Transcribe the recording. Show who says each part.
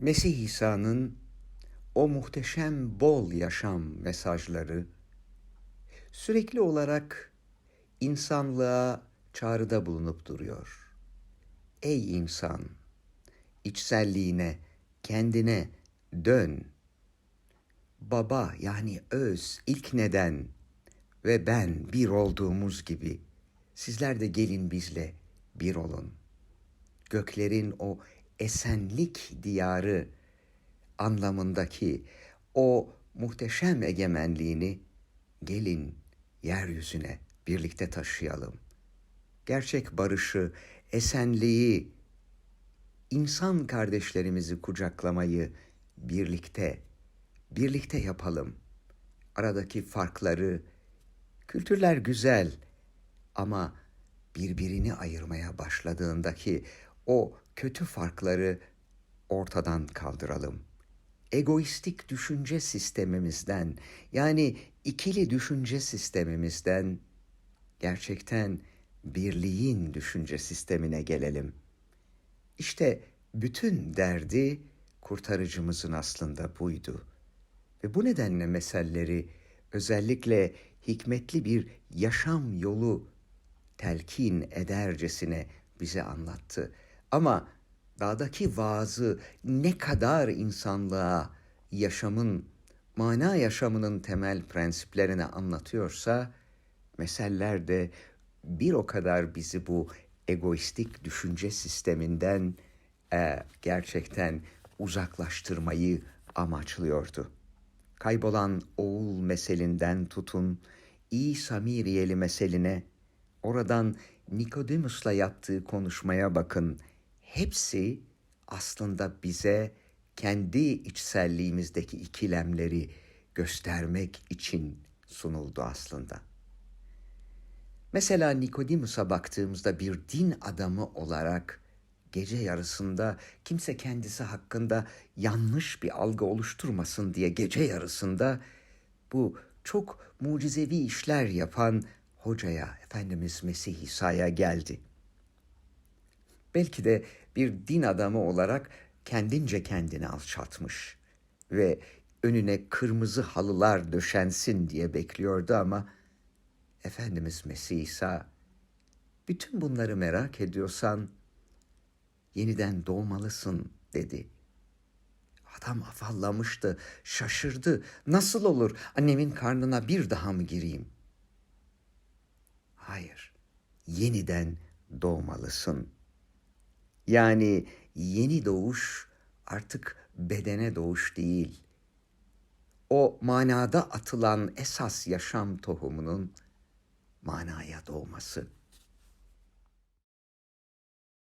Speaker 1: Mesih İsa'nın o muhteşem bol yaşam mesajları sürekli olarak insanlığa çağrıda bulunup duruyor. Ey insan, içselliğine, kendine dön. Baba yani öz, ilk neden ve ben bir olduğumuz gibi sizler de gelin bizle bir olun. Göklerin o esenlik diyarı anlamındaki o muhteşem egemenliğini gelin yeryüzüne birlikte taşıyalım. Gerçek barışı, esenliği, insan kardeşlerimizi kucaklamayı birlikte, birlikte yapalım. Aradaki farkları, kültürler güzel ama birbirini ayırmaya başladığındaki o kötü farkları ortadan kaldıralım. Egoistik düşünce sistemimizden yani ikili düşünce sistemimizden gerçekten birliğin düşünce sistemine gelelim. İşte bütün derdi kurtarıcımızın aslında buydu. Ve bu nedenle meselleri özellikle hikmetli bir yaşam yolu telkin edercesine bize anlattı. Ama dağdaki vaazı ne kadar insanlığa yaşamın, mana yaşamının temel prensiplerini anlatıyorsa, meseller de bir o kadar bizi bu egoistik düşünce sisteminden e, gerçekten uzaklaştırmayı amaçlıyordu. Kaybolan oğul meselinden tutun, İyi Samiriyeli meseline, oradan Nikodemus'la yaptığı konuşmaya bakın. Hepsi aslında bize kendi içselliğimizdeki ikilemleri göstermek için sunuldu aslında. Mesela Nikodemus'a baktığımızda bir din adamı olarak gece yarısında kimse kendisi hakkında yanlış bir algı oluşturmasın diye gece yarısında bu çok mucizevi işler yapan hocaya Efendimiz Mesih İsa'ya geldi. Belki de bir din adamı olarak kendince kendini alçaltmış ve önüne kırmızı halılar döşensin diye bekliyordu ama Efendimiz Mesih İsa bütün bunları merak ediyorsan yeniden doğmalısın dedi. Adam afallamıştı, şaşırdı. Nasıl olur annemin karnına bir daha mı gireyim? Hayır, yeniden doğmalısın. Yani yeni doğuş artık bedene doğuş değil. O manada atılan esas yaşam tohumunun manaya doğması.